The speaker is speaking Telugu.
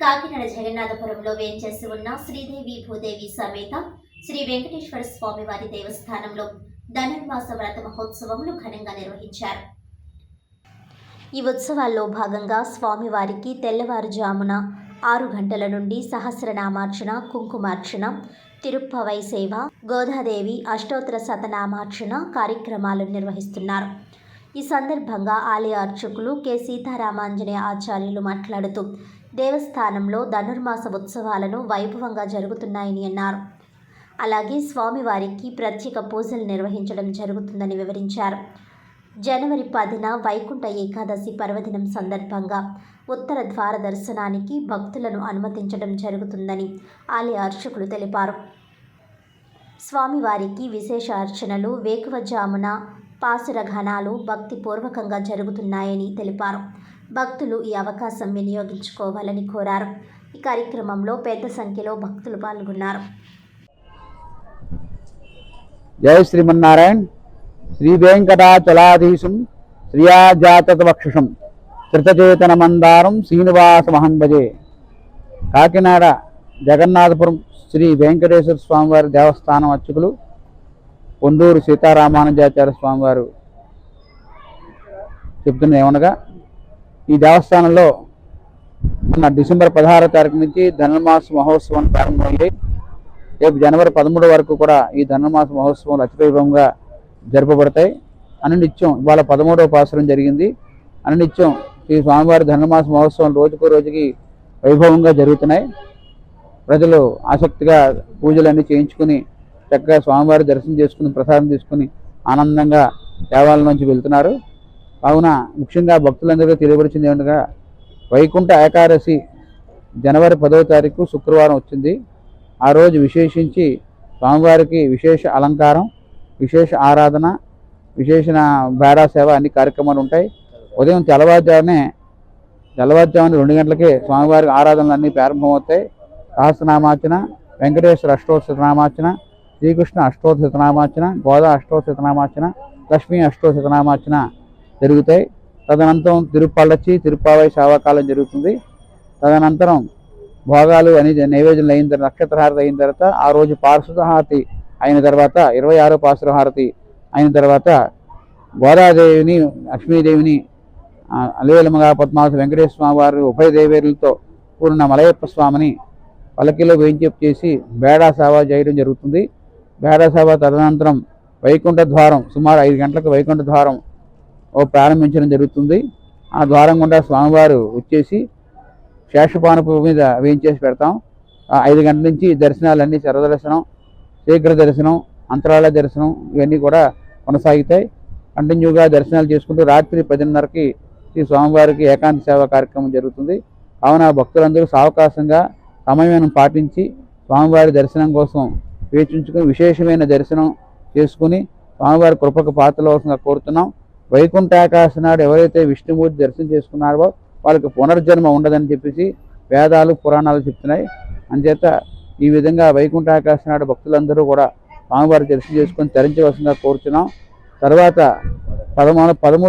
కాకినాడ జగన్నాథపురంలో వేంచేసి ఉన్న శ్రీదేవి భూదేవి సమేత శ్రీ వెంకటేశ్వర స్వామి వారి దేవస్థానంలో ధనుర్మాస వ్రత మహోత్సవములు ఘనంగా నిర్వహించారు. ఈ ఉత్సవాల్లో భాగంగా స్వామివారికి తెల్లవారుజామున ఆరు గంటల నుండి సహస్రనామార్చన కుంకుమార్చన తిరుప్పవై సేవ గోదాదేవి అష్టోత్తర శతనామార్చన కార్యక్రమాలు నిర్వహిస్తున్నారు. ఈ సందర్భంగా ఆలయ అర్చకులు కె. సీతారామాంజనేయ ఆచార్యులు మాట్లాడుతూ దేవస్థానంలో ధనుర్మాస ఉత్సవాలను వైభవంగా జరుగుతున్నాయని అన్నారు. అలాగే స్వామివారికి ప్రత్యేక పూజలు నిర్వహించడం జరుగుతుందని వివరించారు. జనవరి పదిన వైకుంఠ ఏకాదశి పర్వదినం సందర్భంగా ఉత్తర ద్వార దర్శనానికి భక్తులను అనుమతించడం జరుగుతుందని ఆలయ అర్చకులు తెలిపారు. స్వామివారికి విశేష అర్చనలు వేకువజామున పాసుర ఘనాలు భక్తిపూర్వకంగా జరుగుతున్నాయని తెలిపారు. భక్తులు ఈ అవకాశం వినియోగించుకోవాలని కోరారు. ఈ కార్యక్రమంలో పెద్ద సంఖ్యలో భక్తులు పాల్గొన్నారు. జయ శ్రీమన్నారాయణ. శ్రీ వెంకటాచలాధీశం శ్రియాజాతవక్షుషం కృతచేతన మందారం శ్రీనివాసమహం భజే కాకినాడ జగన్నాథపురం శ్రీ వెంకటేశ్వర స్వామివారి దేవస్థానం అర్చకులు పొందూరు సీతారామానుజాచార్య స్వామివారు చెప్తున్న ఏమనగా ఈ దేవస్థానంలో మన డిసెంబర్ పదహారో తారీఖు నుంచి ధనుర్మాస మహోత్సవం ప్రారంభమైంది. రేపు జనవరి పదమూడు వరకు కూడా ఈ ధనుర్మాస మహోత్సవం అతివైభవంగా జరపబడతాయి. అనునిత్యం ఇవాళ పదమూడవ పాసరం జరిగింది. అనునిత్యం ఈ స్వామివారి ధనుర్మాస మహోత్సవం రోజుకు రోజుకి వైభవంగా జరుగుతున్నాయి. ప్రజలు ఆసక్తిగా పూజలన్నీ చేయించుకుని చక్కగా స్వామివారి దర్శనం చేసుకుని ప్రసాదం తీసుకుని ఆనందంగా దేవాలయం నుంచి వెళ్తున్నారు. కావున ముఖ్యంగా భక్తులందరికీ తెలియపరిచింది ఏమనగా వైకుంఠ ఏకాదశి జనవరి పదవ తారీఖు శుక్రవారం వచ్చింది. ఆ రోజు విశేషించి స్వామివారికి విశేష అలంకారం విశేష ఆరాధన విశేషణ బేరా సేవ అన్ని కార్యక్రమాలు ఉంటాయి. ఉదయం తెల్లవారుజామునే తెల్లవారుజామున రెండు గంటలకే స్వామివారికి ఆరాధనలు అన్నీ ప్రారంభమవుతాయి. సహస్రనామార్చన వెంకటేశ్వర అష్టోత్తరనామార్చన శ్రీకృష్ణ అష్టోశతనామార్చన గోదా అష్టోశతనామార్చన లక్ష్మీ అష్టోశతనామార్చన జరుగుతాయి. తదనంతరం తిరుపల్లచ్చి తిరుపావై శావకాలం జరుగుతుంది. తదనంతరం భోగాలు అని నైవేద్యం అయిన తర్వాత నక్షత్రహారతి అయిన తర్వాత ఆ రోజు పార్శ్వహారతి అయిన తర్వాత ఇరవై ఆరో పార్శ్వహారతి అయిన తర్వాత గోదాదేవిని లక్ష్మీదేవిని అలివేలమగా పద్మావతి వెంకటేశ్వర స్వామి వారి ఉభయ దేవేరులతో కూడిన మలయప్ప స్వామిని పలకిలో వేయించి చేసి బేడా సేవ చేయడం జరుగుతుంది. బేడా తదనంతరం వైకుంఠ ద్వారం సుమారు ఐదు గంటలకు వైకుంఠ ద్వారం ఓ ప్రారంభించడం జరుగుతుంది. ఆ ద్వారం గుండా స్వామివారు వచ్చేసి శేషపానపు మీద వేయించేసి పెడతాం. ఆ ఐదు గంటల నుంచి దర్శనాలన్నీ శరదర్శనం శీఘ్ర దర్శనం అంతరాళ దర్శనం ఇవన్నీ కూడా కొనసాగుతాయి. కంటిన్యూగా దర్శనాలు చేసుకుంటూ రాత్రి పదిన్నరకి శ్రీ స్వామివారికి ఏకాంత సేవ కార్యక్రమం జరుగుతుంది. కావున భక్తులందరూ సావకాశంగా సమయం పాటించి స్వామివారి దర్శనం కోసం వేచించుకుని విశేషమైన దర్శనం చేసుకుని స్వామివారి కృపకు పాత్రలవసంగా కోరుతున్నాం. వైకుంఠ నాడు ఎవరైతే విష్ణుమూర్తి దర్శనం చేసుకున్నారో వాళ్ళకి పునర్జన్మ ఉండదని చెప్పేసి వేదాలు పురాణాలు చెప్తున్నాయి. అంచేత ఈ విధంగా వైకుంఠ నాడు భక్తులందరూ కూడా స్వామివారి దర్శనం చేసుకొని తరించవలసిందిగా కోరుతున్నాం. తర్వాత పదమూడు పదమూడు